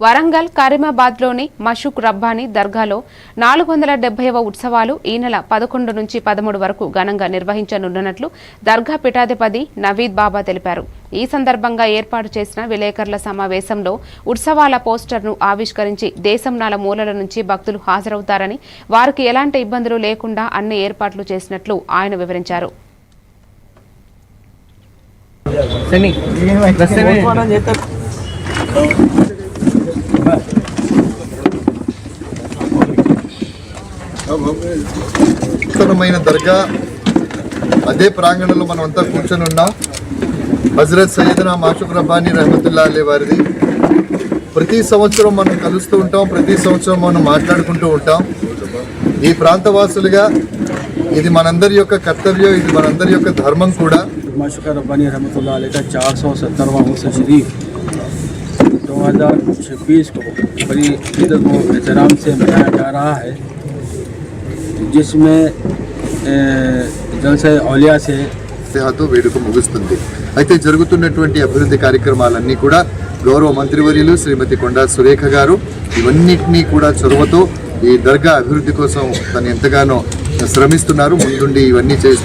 వరంగల్ కరీమాబాద్లోని మషుక్ రబ్బానీ దర్గాలో నాలుగు వందల డెబ్బైవ ఉత్సవాలు ఈ నెల పదకొండు నుంచి పదమూడు వరకు ఘనంగా నిర్వహించనున్నట్లు దర్గా పీఠాధిపతి నవీద్ బాబా తెలిపారు. ఈ సందర్భంగా ఏర్పాటు చేసిన విలేకరుల సమావేశంలో ఉత్సవాల పోస్టర్ను ఆవిష్కరించి దేశం నాల మూలల నుంచి భక్తులు హాజరవుతారని వారికి ఎలాంటి ఇబ్బందులు లేకుండా అన్ని ఏర్పాట్లు చేసినట్లు ఆయన వివరించారు. నూతనమైన దర్గా. అదే ప్రాంగణంలో మనం అంతా కూర్చొని ఉన్నాం. హజరత్ సయ్యదనా మాషుక్ రబ్బానీ రహమతుల్లా అలే వారిది. ప్రతి సంవత్సరం మనం కలుస్తూ ఉంటాం ప్రతి సంవత్సరం మనం మాట్లాడుకుంటూ ఉంటాం. ఈ ప్రాంతవాసులుగా ఇది మనందరి యొక్క కర్తవ్యం ఇది మనందరి యొక్క ధర్మం కూడా माशुका रब्बानी रहमतुल्लाह अलैह का चार सौ सत्तरवा उर्स शरीफ दो हज़ार छब्बीस को बड़ी इज्जत व एहतराम से मनाया जा रहा है जिसमें ए, जलसा औलिया से తో వేడుక ముగుస్తుంది అయితే జరుగుతున్నటువంటి అభివృద్ధి కార్యక్రమాలన్నీ కూడా గౌరవ మంత్రివర్యులు శ్రీమతి కొండా సురేఖ గారు ఇవన్నిటినీ కూడా చొరవతో ఈ దర్గా అభివృద్ధి కోసం తను ఎంతగానో శ్రమిస్తున్నారు ముందుండి ఇవన్నీ చేస్తున్నారు.